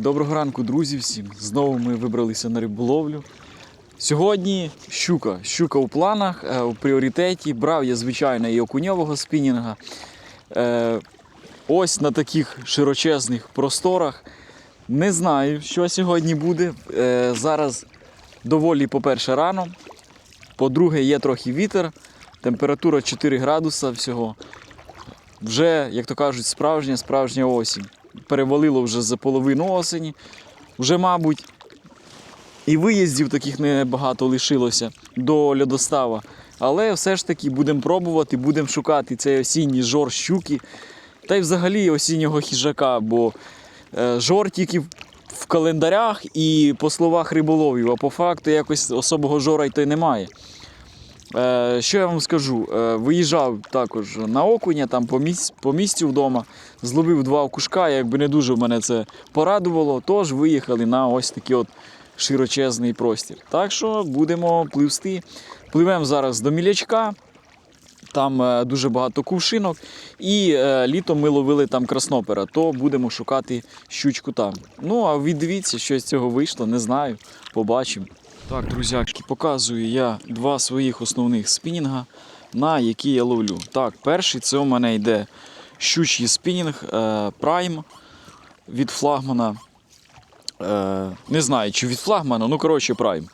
Доброго ранку, друзі, всім. Знову ми вибралися на риболовлю. Сьогодні щука. Щука у планах, е, у пріоритеті. Брав я, звичайно, і окуньового спінінга. Е, ось на таких широчезних просторах. Не знаю, що сьогодні буде. Е, зараз доволі, по-перше, рано. По-друге, є трохи вітер, температура 4 градуса всього. Вже, як то кажуть, справжня справжня осінь. Перевалило вже за половину осені. Вже, мабуть, і виїздів таких небагато лишилося до льодостава. Але все ж таки будемо пробувати, будемо шукати цей осінній жор щуки та й взагалі осіннього хіжака, бо е, жор тільки в календарях і по словах риболовів, а по факту якось особого жора й то й немає. Е, що я вам скажу? Е, виїжджав також на окуня, там по, місць, по місцю вдома, зловив два окушка, якби не дуже мене це порадувало, тож виїхали на ось такий от широчезний простір. Так що будемо пливсти. Пливемо зараз до мілячка. Там е, дуже багато кувшинок. І літом ми ловили там краснопера, то будемо шукати щучку там. Ну, а ви що з цього вийшло, не знаю. Побачимо. Так, друзяки, показую я два своїх основних спінінга, на які я ловлю. Так, перший це у мене йде щучий спінінг е, Prime від флагмана. Е, не знаю, чи від флагмана, ну коротше, Prime.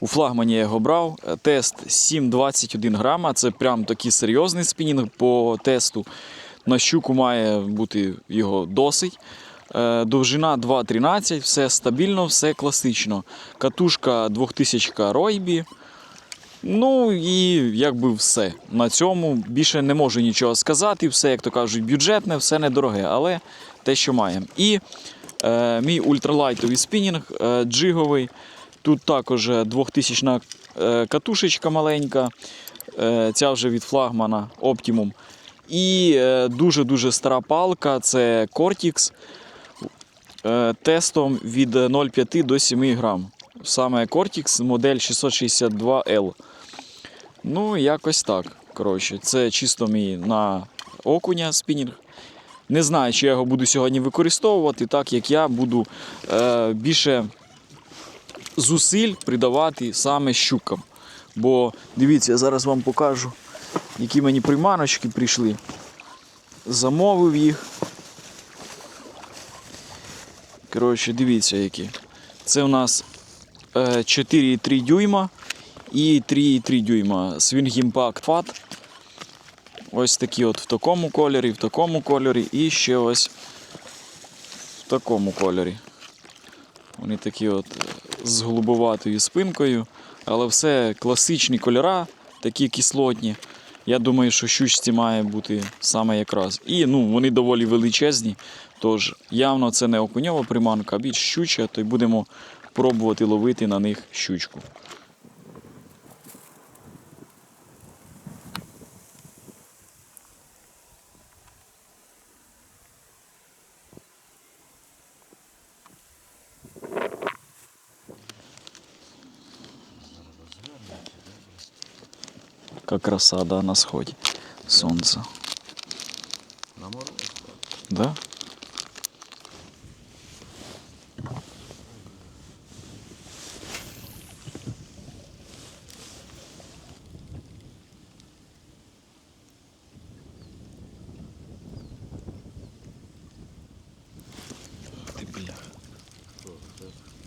У флагмані я його брав. Е, Тест 7,21 грама. Це прям такий серйозний спінінг по тесту. На щуку має бути його досить. Е, Довжина 2,13, все стабільно, все класично. Катушка 2000 Ройбі. Ну і якби все. На цьому більше не можу нічого сказати. Все, як то кажуть, бюджетне, все недороге, але те, що маємо. І е, мій ультралайтовий спінінг е, джиговий. Тут також 2000 е, катушечка маленька. Е, ця вже від флагмана Optimum. І е, дуже-дуже стара палка це Cortix е, тестом від 0,5 до 7 грам. Саме Cortix модель 662L. Ну, якось так. Коротше, це чисто мій на окуня спінінг. Не знаю, чи я його буду сьогодні використовувати, так як я буду е, більше зусиль придавати саме щукам. Бо дивіться, я зараз вам покажу, які мені приманочки прийшли. Замовив їх. Коротше, дивіться які. Це у нас е, 4,3 дюйма і 3,3 дюйма Swing Impact Fat. Ось такі от в такому кольорі, в такому кольорі і ще ось в такому кольорі. Вони такі от е, з голубоватою спинкою, але все класичні кольора, такі кислотні. Я думаю, що щучці має бути саме якраз. І ну, вони доволі величезні. Тож явно це не окуньова приманка, а більш щуча, то й будемо пробувати ловити на них щучку. Краса, да, на сході. Сонце. На мороз. Да?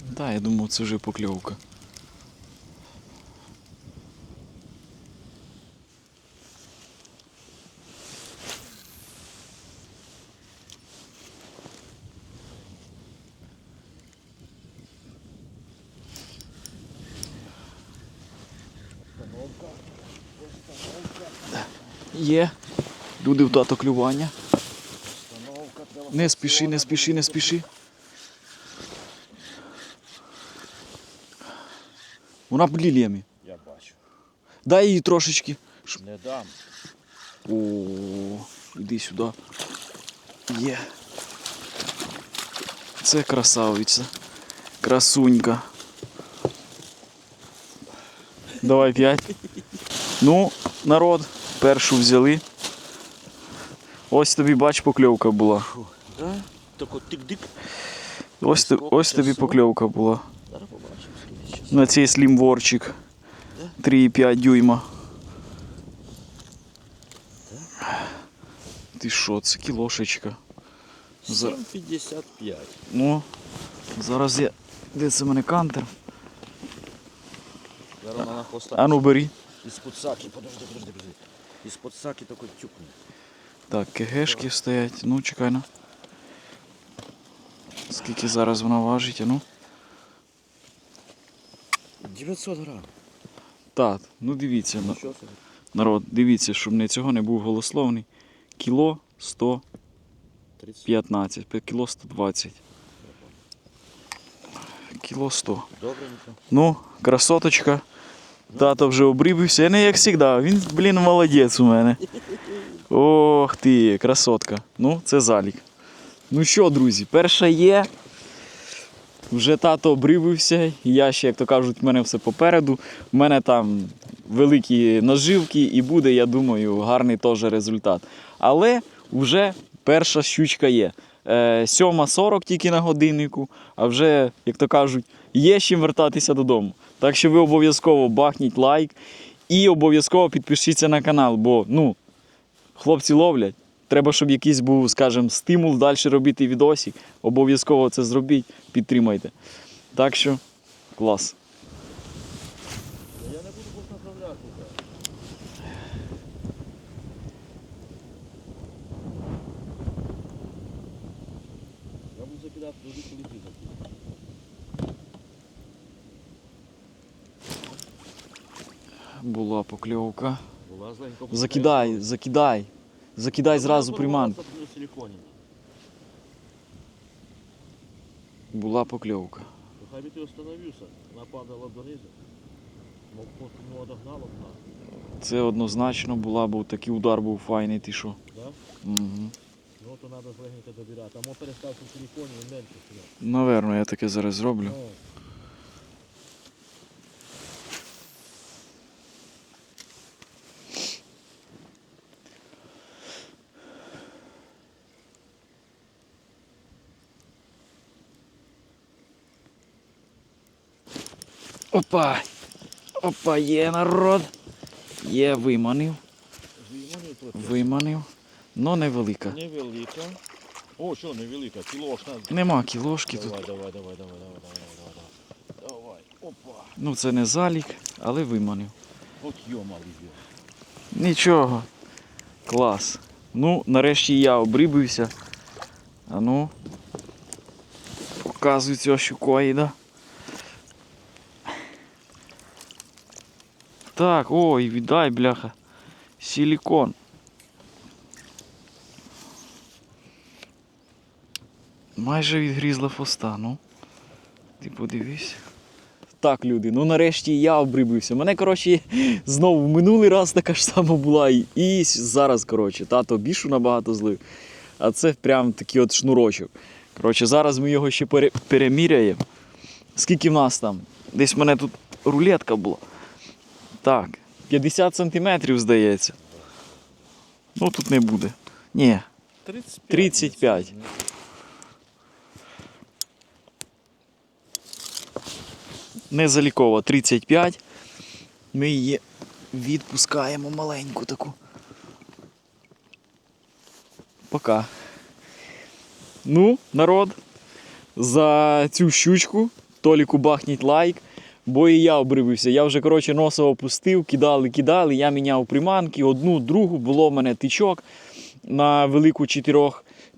Да, я думав, це вже покльовка. Є. Люди в тато клювання. Не спіши, не спіши, не спіши. Вона під ліліями. Я бачу. Дай їй трошечки. Не дам. О, іди сюди. Є. Це красавиця. Красунька. Давай п'ять. Ну, народ, першу взяли. Ось тобі бач, покльовка була. Да? Так от тик-дик. Ось, тобі покльовка була. На цей слімворчик. 3,5 дюйма. Ти що, це кілошечка. За- 7,55. Ну, зараз я. Де це в мене кантер? Зараз вона на хвоста. А ну бери. Із-под саки, подожди, подожди, подожди. Із-под саки тільки тюкне. Так, кегешки стоять. Ну, чекай на. Скільки зараз вона важить, а ну? 900 грам. Так, ну дивіться, на- народ, дивіться, щоб не цього не був голословний. Кіло 115, 30. кіло 120. Кіло 100. Добренько. Ну, красоточка. Тато вже обрибився. Я не як завжди. Він, блін, молодець у мене. Ох ти, красотка. Ну, це залік. Ну що, друзі, перша є. Вже тато обривився. Я ще, як то кажуть, в мене все попереду. У мене там великі наживки і буде, я думаю, гарний теж результат. Але вже перша щучка є. Е, 7.40 тільки на годиннику, а вже, як то кажуть, є з чим вертатися додому. Так що ви обов'язково бахніть лайк і обов'язково підпишіться на канал, бо ну, хлопці ловлять. Треба, щоб якийсь був, скажімо, стимул далі робити відосі. Обов'язково це зробіть, підтримайте. Так що, клас. Я не буду просто направляти. Я буду закидати туди, коли ти закидаєш. Була покльовка. Закидай, закидай. Закидай зразу приманку. Була покльовка. Ну, би ти остановився, вона падала донизу. Мов просто не одогнала б нас. Це однозначно була, бо такий удар був файний, ти що. Да? Угу. Ну то треба зленько добирати. А мо перестався силиконі, він менше сюди. Наверно, я таке зараз зроблю. Опа! Опа, є народ. Є, виманив. Виманив. Но невелика. Невелика. О, що невелика, кілошна. Нема кілошки тут. Давай, давай, давай, давай, давай, давай, давай, давай. Давай, опа. Ну це не залік, але виманив. От йомали йо. Нічого. Клас. Ну, нарешті я обрибився. А ну. Показую цього щукоїда. Так, ой, віддай, бляха. Силікон. Майже відгрізла фоста, ну. Ти подивись. Так, люди, ну нарешті я обрибився. Мене, коротше, знову в минулий раз така ж сама була. І, зараз, коротше, тато більшу набагато злив. А це прям такий от шнурочок. Коротше, зараз ми його ще пере, переміряємо. Скільки в нас там? Десь в мене тут рулетка була. Так, 50 сантиметрів, здається. Ну тут не буде. Ні, 35. 35. незалікова 35. Ми її відпускаємо маленьку таку. Пока. Ну, народ, за цю щучку Толіку бахніть лайк, бо і я обривився. Я вже коротше, носа опустив, кидали, кидали, я міняв приманки, одну, другу, було в мене тичок на велику 4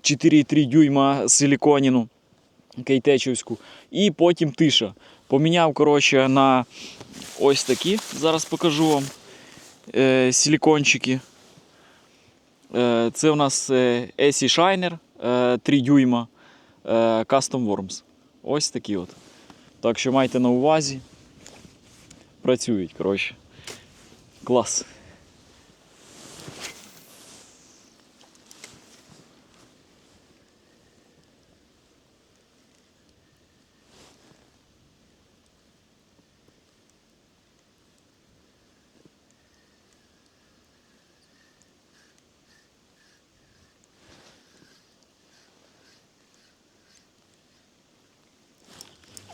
4,3 дюйма силіконіну кейтечівську. І потім тиша. Поміняв коротше, на ось такі. Зараз покажу вам е, силікончики. Е, це у нас е, AC Shiner е, 3 дюйма е, Custom Worms. Ось такі от. Так що майте на увазі. працюють, коротше. Клас.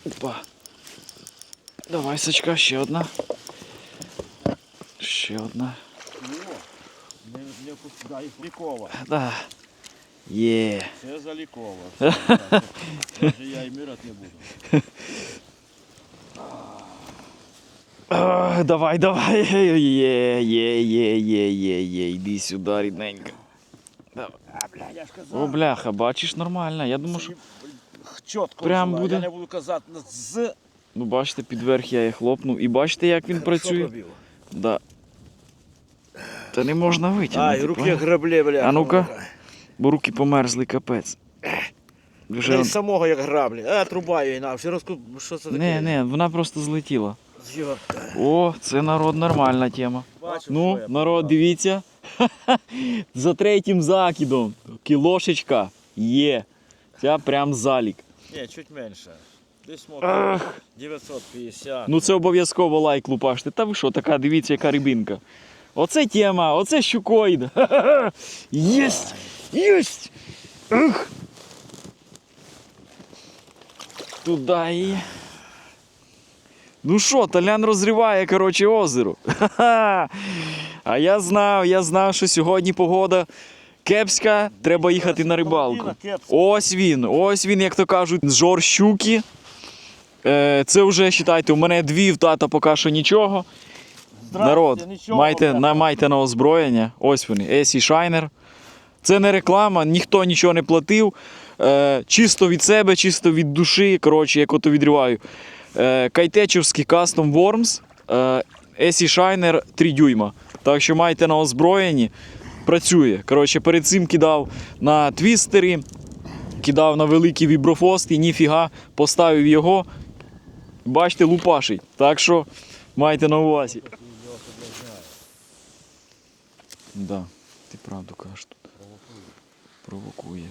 Опа. Давай, сачка, ще одна. Ще одна. Не, не впускай лікова. Да. Є. Це залікова. Даже я і мирати не буду. А, давай, давай. Є, є, є, є, є, є. Йди сюди, я. О, бляха, бачиш, нормально. Я думаю, що. Чітко Прям буде. Я не буду казати з. Ну, бачите, під верх я її хлопнув. І бачите, як він працює. Да. Та не можна витягнути. Ай, руки граблі, бля. А ну-ка. Бо руки померзли, капець. Вже... Вже самого як граблі. А, труба її на. Всі розку... Що це таке? Не, не, вона просто злетіла. О, це народ нормальна тема. Бачу, Ну, народ, дивіться. За третім закидом. Кілошечка є. Ця прям залік. Ні, чуть менше. Десь Ах. 950. Ну це обов'язково лайк лупаште. Та ви що, така, дивіться, яка рибинка. Оце тема, оце щукоїд. Єсть! Єсть! Ух! Туди її. Ну що, Толян розриває, коротше, озеро. А я знав, я знав, що сьогодні погода кепська, треба їхати на рибалку. Ось він, ось він, як то кажуть, жор щуки. Е, це вже, вважайте, у мене дві в тата поки що нічого. Народ, майте, на, майте на озброєння. Ось вони, Есі Шайнер. Це не реклама, ніхто нічого не платив. Е, чисто від себе, чисто від душі. Коротше, як ото відриваю. Е, Кайтечівський Custom Worms. Е, Есі Шайнер 3 дюйма. Так що майте на озброєнні. Працює. Коротше, перед цим кидав на твістери, кидав на великий віброфост і ніфіга поставив його. Бачите, лупашить. Так що майте на увазі. Да, ти правду кажеш тут. Провокує.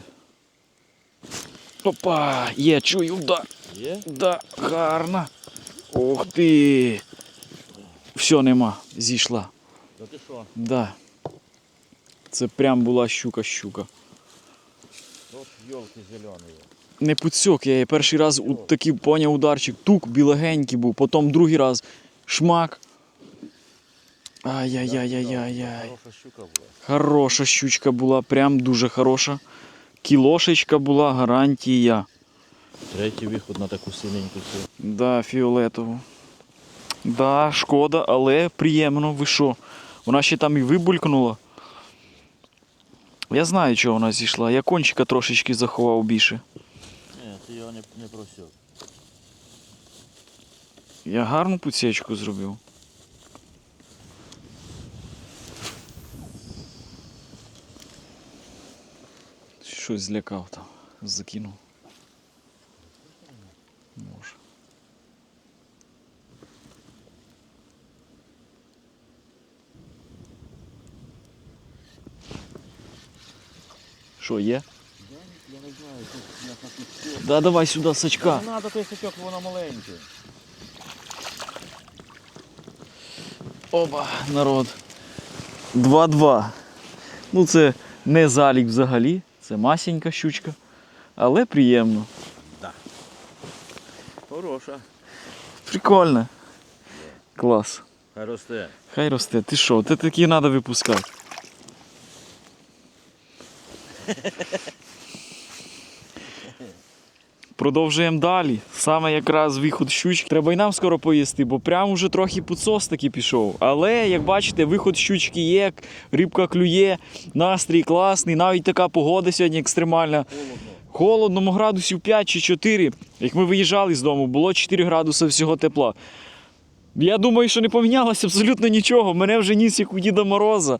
Опа! Є, чую, да. Є? Да, гарно. Ух ти. Все, нема. Зійшла. Та ти що? Да. Це прям була щука-щука. От йолки зелені. Не пуцьок, я її перший раз у такий поняв ударчик, тук білогенький був, потім другий раз шмак. Ай-яй-яй-яй-яй. Хороша щучка була, прям дуже хороша. Кілошечка була, гарантія. Третій виход на таку синеньку. Да, фіолетову. Да, шкода, але приємно, ви що? Вона ще там і вибулькнула. Я знаю, чого вона зійшла. Я кончика трошечки заховав більше. Не, просив. Я гарну пуцечку зробив. Щось злякав там, закинув. Може. Що, є? Я не знаю, тут я так і Да, давай сюди сачка. Не треба той сачок, воно маленьке. Оба, народ. 2-2. Ну, це не залік взагалі, це масенька щучка, але приємно. Хороша. Прикольно. Клас. Хай росте. Хай росте. Ти що, ти такі треба випускати. Продовжуємо далі. Саме якраз виход щучки. Треба і нам скоро поїсти, бо прям уже трохи підсос таки пішов. Але, як бачите, виход щучки є, рибка клює, настрій класний, навіть така погода сьогодні екстремальна. Холодно. Холодно, ну, градусів 5 чи 4. Як ми виїжджали з дому, було 4 градуси всього тепла. Я думаю, що не помінялося абсолютно нічого. Мене вже ніс як у Діда Мороза.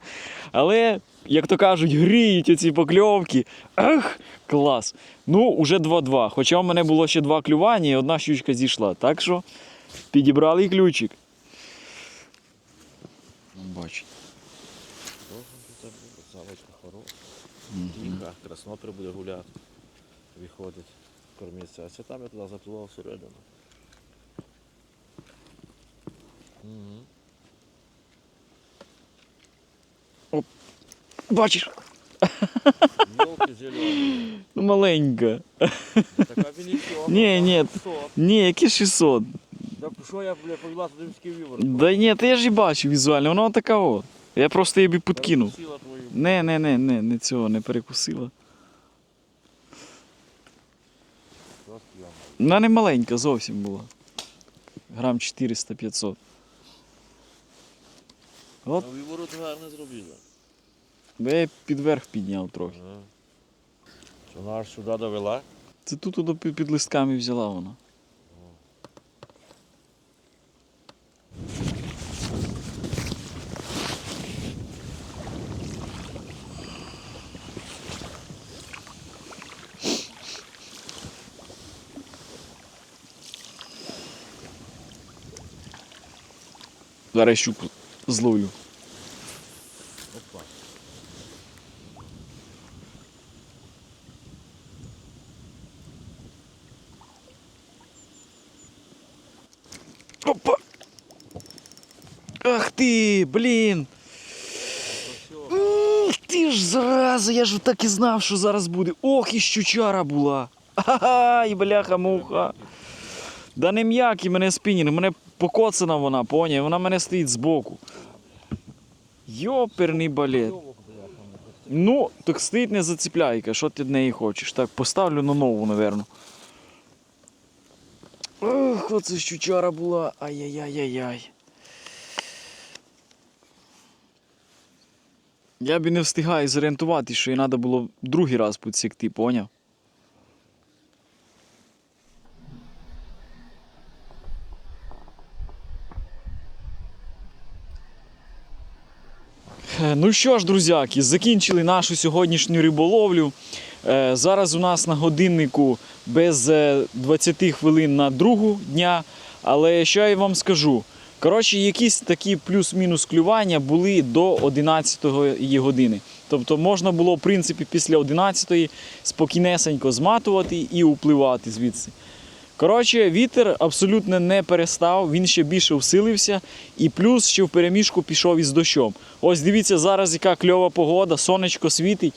Але, як то кажуть, гріють оці покльовки. Ах, клас. Ну, уже 2-2. Хоча в мене було ще два клювання і одна щучка зійшла. Так що підібрали ключик. Бачите. Заводка хороша. Тиха, краснопер буде гуляти. Виходить, кормиться. А це там я туди заплував всередину. Угу. Бачиш? Ну, маленька. Така величезна. Ні, ні. Ні, які 600. Так що я, бля, повела туди міський вівер? Да ні, та я ж і бачу візуально, воно така о. Я просто її підкинув. Не, не, не, не, не цього не перекусила. Вона не маленька зовсім була. Грам 400-500. От Ну, віворот гарно зробила. Бо я підверх підняв трохи. Вона аж сюди довела? Це тут під листками взяла вона. Зараз щуку зловлю. Опа. Опа! Ах ти, блін! Ух ти ж зараза, я ж так і знав, що зараз буде. Ох, і щучара була. Ай, бляха муха. Да не м'який мене спінінг, мене покоцана вона, поняв, вона мене стоїть збоку. Йоперний балет. Ну, так стоїть не заціпляйка, що ти від неї хочеш. Так, поставлю на нову, напевно. Ох, оце щучара була. Ай-яй-яй-яй-яй. Я б не встигаю зорієнтувати, що їй треба було другий раз підсікти, поняв? Е, Ну що ж, друзяки, закінчили нашу сьогоднішню риболовлю. Е, Зараз у нас на годиннику без е, 20 хвилин на другу дня. Але що я вам скажу? Коротше, якісь такі плюс-мінус клювання були до 11-ї години. Тобто можна було, в принципі, після 11-ї спокійнесенько зматувати і upливати звідси. Коротше, вітер абсолютно не перестав, він ще більше всилився, і плюс ще в переміжку пішов із дощом. Ось дивіться, зараз яка кльова погода, сонечко світить,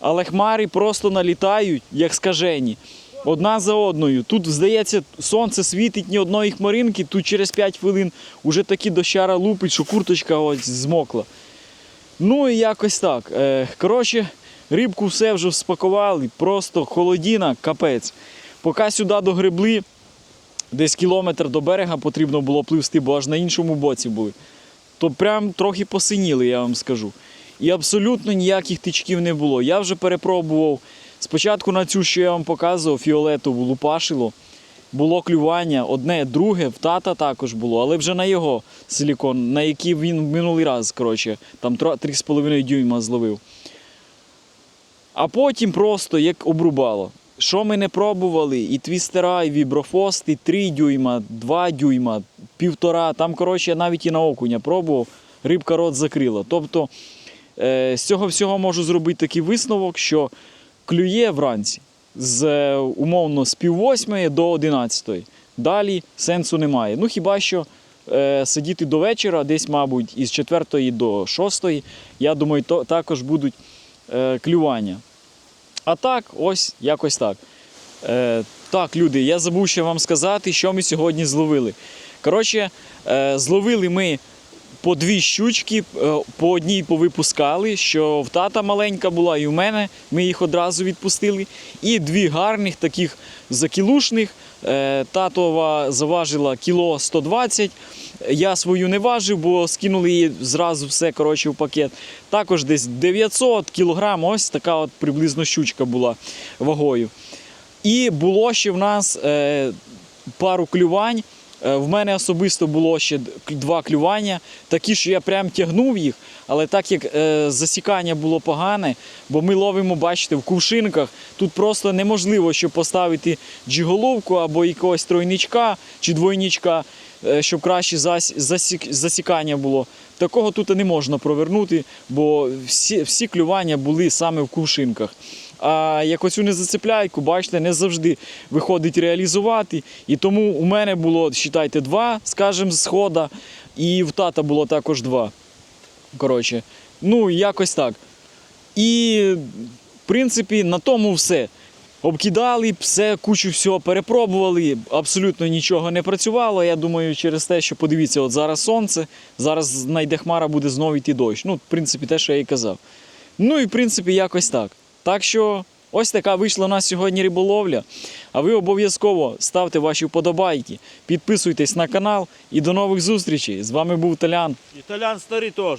але хмари просто налітають, як скажені. Одна за одною. Тут, здається, сонце світить ні одної хмаринки, тут через 5 хвилин уже такі дощара лупить, що курточка ось змокла. Ну і якось так. Е, коротше, рибку все вже спакували, просто холодіна, капець. Поки сюди догребли, десь кілометр до берега потрібно було пливсти, бо аж на іншому боці були. То прям трохи посиніли, я вам скажу. І абсолютно ніяких тичків не було. Я вже перепробував спочатку на цю, що я вам показував, фіолетову лупашило. Було клювання, одне, друге, в тата також було, але вже на його силікон, на який він минулий раз, коротше, там 3,5 дюйма зловив. А потім просто як обрубало. Що ми не пробували, і твістера, і віброфости, 3 дюйма, 2 дюйма, півтора. Там, коротше, я навіть і на окуня пробував, рибка рот закрила. Тобто е, з цього всього можу зробити такий висновок, що клює вранці з е, умовно з пів восьмої до одинадцятої. Далі сенсу немає. Ну хіба що е, сидіти до вечора, десь, мабуть, із четвертої до шостої, я думаю, то, також будуть е, клювання. А так, ось якось так. Е, так, люди, я забув ще вам сказати, що ми сьогодні зловили. Коротше, е, зловили ми по дві щучки, е, по одній повипускали, що в тата маленька була, і в мене ми їх одразу відпустили. І дві гарних, таких закілушних. Е, татова заважила кіло 120. Я свою не важив, бо скинули її зразу все коротше, в пакет. Також десь 900 кілограм, ось така от приблизно щучка була вагою. І було ще в нас е, пару клювань. Е, В мене особисто було ще два клювання, такі, що я прям тягнув їх, але так як е, засікання було погане, бо ми ловимо, бачите, в кувшинках, тут просто неможливо, щоб поставити джиголовку або якогось тройничка чи двойничка, е, щоб краще зас- засік- засікання було. Такого тут не можна провернути, бо всі, всі клювання були саме в кувшинках. А як оцю незацепляйку, бачите, не завжди виходить реалізувати. І тому у мене було, вважайте, два, скажімо, схода, і в тата було також два. Коротше, ну якось так. І, в принципі, на тому все. Обкидали, все, кучу всього перепробували, абсолютно нічого не працювало. Я думаю, через те, що подивіться, от зараз сонце, зараз знайде хмара, буде знову йти дощ. Ну, в принципі, те, що я і казав. Ну і в принципі, якось так. Так що ось така вийшла у нас сьогодні риболовля. А ви обов'язково ставте ваші вподобайки, підписуйтесь на канал і до нових зустрічей. З вами був Талян. Толян старий теж.